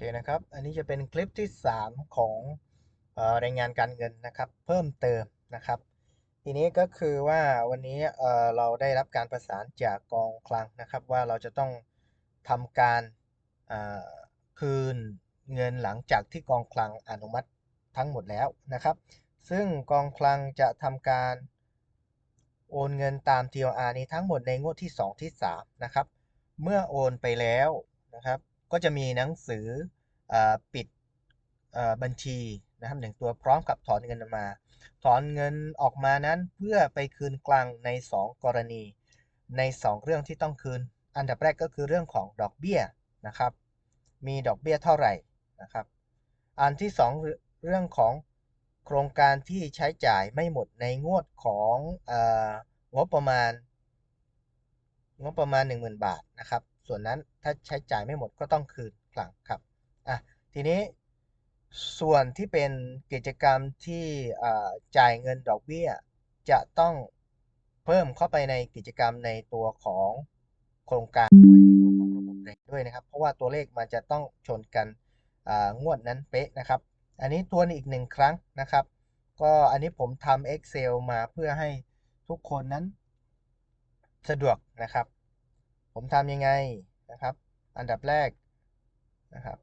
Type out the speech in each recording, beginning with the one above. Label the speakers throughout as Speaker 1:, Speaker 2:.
Speaker 1: เคนะครับ อันนี้จะเป็นคลิปที่ 3 ของรายงานการเงินนะครับ เพิ่มเติมนะครับ ทีนี้ก็คือว่าวันนี้เราได้รับการประสานจากกองคลังนะครับ ว่าเราจะต้องทำการคืนเงินหลังจากที่กองคลังอนุมัติทั้งหมดแล้วนะครับ ซึ่งกองคลังจะทำการโอนเงินตาม TOR นี้ทั้งหมดในงวดที่ 2 ที่ 3 นะครับ เมื่อโอนไปแล้วนะครับ ก็จะมีหนังสืออปิดบัญชีนะครับหนึ่งตัวพร้อมกับถอนเงินออกมา ถอนเงินออกมานั้นเพื่อไปคืนกลางใน 2 กรณี ใน 2 เรื่องที่ต้องคืน อันดับแรกก็คือเรื่องของดอกเบี้ยนะครับ มีดอกเบี้ยเท่าไหร่นะครับ อันที่ 2 เรื่องของโครงการที่ใช้จ่ายไม่หมดในงวดของอองบประมาณ งบประมาณ 10,000 บาทนะครับ ส่วนนั้นถ้าใช้จ่ายไม่หมดก็ต้องคืนคลังครับอะทีนี้ส่วนที่เป็นกิจกรรมที่จ่ายเงินดอกเบี้ย จะต้องเพิ่มเข้าไปในกิจกรรมในตัวของโครงการด้วยในตัวของระบบเรด้วยนะครับ เพราะว่าตัวเลขมันจะต้องชนกันงวดนั้นเป๊ะนะครับ อันนี้ตัวอีกหนึ่งครั้งนะครับ ก็อันนี้ผมทำ Excel มาเพื่อให้ทุกคนนั้นสะดวกนะครับ ผมทำยังไงนะครับ อันดับแรกนะครับ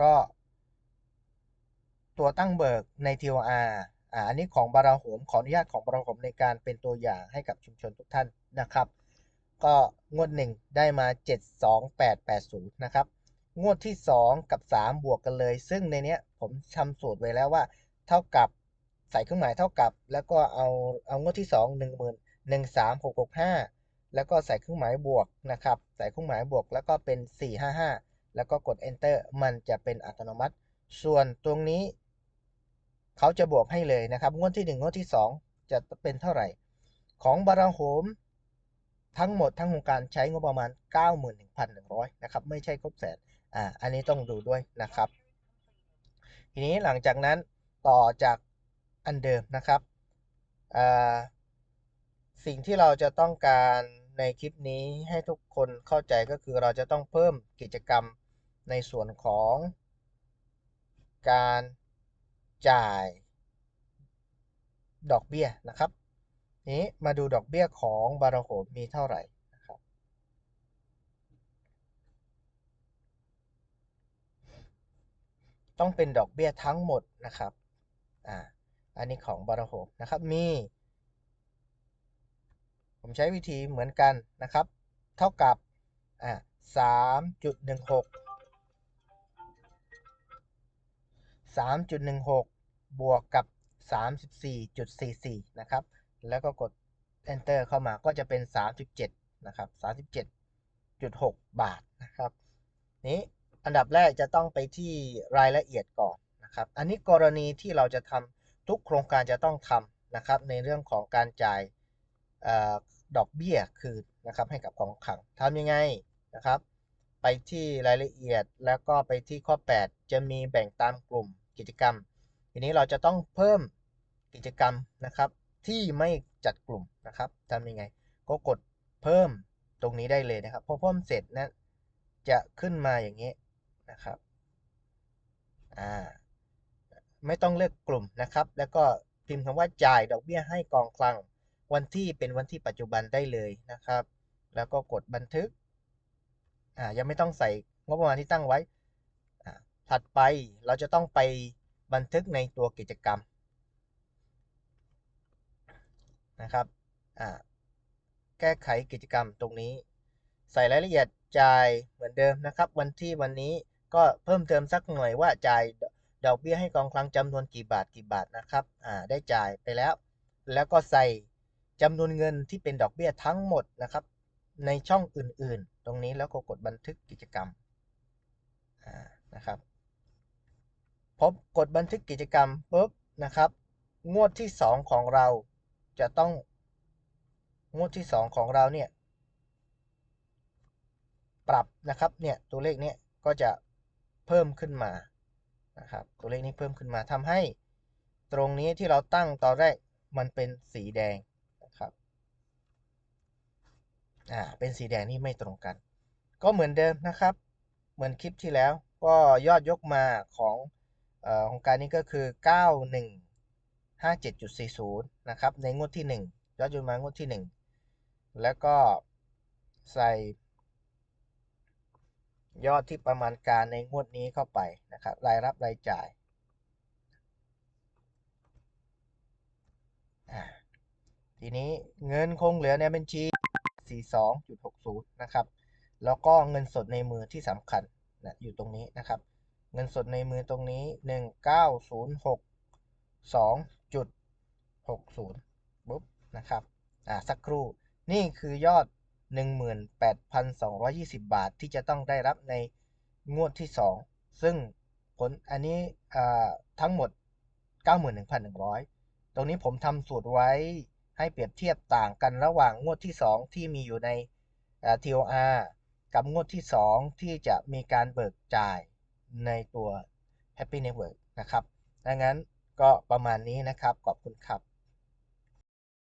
Speaker 1: ก็ ตัวตั้งเบิกใน TOR อ่าอันนี้ของบาราโหมขออนุญาตของบาราโหมในการเป็นตัวอย่างให้กับชุมชนทุกท่านนะครับ ก็งวด 1 ได้มา 72880 นะครับ งวดที่ 2 กับ 3 บวกกันเลย ซึ่งในนี้ผมทำสูตรไว้แล้วว่า เท่ากับใส่เครื่องหมายเท่ากับ แล้วก็เอาเอางวดที่ 2 13665 แล้วก็ใส่เครื่องหมายบวกนะครับ ใส่เครื่องหมายบวกแล้วก็เป็น 455 แล้วก็กด enter มันจะเป็นอัตโนมัติ ส่วนตรงนี้เขาจะบวกให้เลยนะครับงวดที่ 1 งวดที่ 2 จะเป็นเท่าไหร่ ของบาราโฮมทั้งหมดทั้งโครงการใช้งบประมาณ 91,100 นะครับ ไม่ใช่ครบแสน อ่า อันนี้ต้องดูด้วยนะครับ ทีนี้หลังจากนั้นต่อจากอันเดิมนะครับ อ่า สิ่งที่เราจะต้องการในคลิปนี้ให้ทุกคนเข้าใจก็คือเราจะต้องเพิ่มกิจกรรมในส่วนของ การจ่าย ดอกเบี้ยนะครับ นี้มาดูดอกเบี้ยของบาราโหมมีเท่าไหร่นะครับ ต้องเป็นดอกเบี้ยทั้งหมดนะครับอ่าอันนี้ของบาราโหมนะครับมี ผมใช้วิธีเหมือนกันนะครับ เท่ากับอ่าสามจุดหนึ่งหกสามจุดหนึ่งหกบวกกับ34.44นะครับ แล้วก็กด enter เข้ามาก็จะเป็น37นะครับ37.6บาทนะครับ นี้อันดับแรกจะต้องไปที่รายละเอียดก่อนนะครับ อันนี้กรณีที่เราจะทำทุกโครงการจะต้องทำนะครับ ในเรื่องของการจ่าย ดอกเบี้ยคืนนะครับให้กับกองขังทำยังไงนะครับ ไปที่รายละเอียดแล้วก็ไปที่ข้อ 8 จะมีแบ่งตามกลุ่มกิจกรรม ทีนี้เราจะต้องเพิ่มกิจกรรมนะครับ ที่ไม่จัดกลุ่มนะครับทำยังไง ก็กดเพิ่มตรงนี้ได้เลยนะครับพอเพิ่มเสร็จนะจะขึ้นมาอย่างนี้นะครับอ่าไม่ต้องเลือกกลุ่มนะครับ แล้วก็พิมพ์คำว่าจ่ายดอกเบี้ยให้กองคลัง วันที่เป็นวันที่ปัจจุบันได้เลยนะครับ แล้วก็กดบันทึกอ่ายังไม่ต้องใส่งบประมาณที่ตั้งไว้ ถัดไปเราจะต้องไปบันทึกในตัวกิจกรรมนะครับแก้ไขกิจกรรมตรงนี้ ใส่รายละเอียดจ่ายเหมือนเดิมนะครับ วันที่วันนี้ก็เพิ่มเติมสักหน่อยว่าจ่ายดอกเบี้ยให้กองคลังจำนวนกี่บาทกี่บาทนะครับได้จ่ายไปแล้ว แล้วก็ใส่ จำนวนเงินที่เป็นดอกเบี้ยทั้งหมดนะครับในช่องอื่นๆ ตรงนี้แล้วก็กดบันทึกกิจกรรมนะครับพบกดบันทึกกิจกรรมปุ๊บนะครับ งวดที่ 2 ของเราจะต้อง งวดที่ 2 ของเราเนี่ย ปรับนะครับเนี่ยตัวเลขเนี้ยก็จะเพิ่มขึ้นมานะครับตัวเลขนี้เพิ่มขึ้นมาทำให้ตรงนี้ที่เราตั้งตอนแรกมันเป็นสีแดง อ่าเป็นสีแดงนี่ไม่ตรงกัน ก็เหมือนเดิมนะครับ เหมือนคลิปที่แล้วก็ยอดยกมาของอ่อของการนี้ก็คือ 9157.40 นะครับในงวดที่ 1 ยอดยกมางวดที่ 1 แล้วก็ใส่ยอดที่ประมาณการในงวดนี้เข้าไปนะครับ รายรับรายจ่ายอ่าทีนี้เงินคงเหลือในบัญชี 42.60 นะครับ แล้วก็เงินสดในมือที่สำคัญนะอยู่ตรงนี้นะครับ เงินสดในมือตรงนี้ 1906.2.60ปุ๊บนะครับ อ่าสักครู่ นี่คือยอด 18,220 บาทที่จะต้องได้รับในงวดที่ 2 ซึ่งผลอันนี้อ่าทั้งหมด 91,100 ตรงนี้ผมทำสูตรไว้ ให้เปรียบเทียบต่างกันระหว่างงวดที่ 2 ที่มีอยู่ใน TOR กับงวดที่ 2 ที่จะมีการเบิกจ่ายในตัว Happy Network นะครับ ดังนั้นก็ประมาณนี้นะครับ ขอบคุณครับ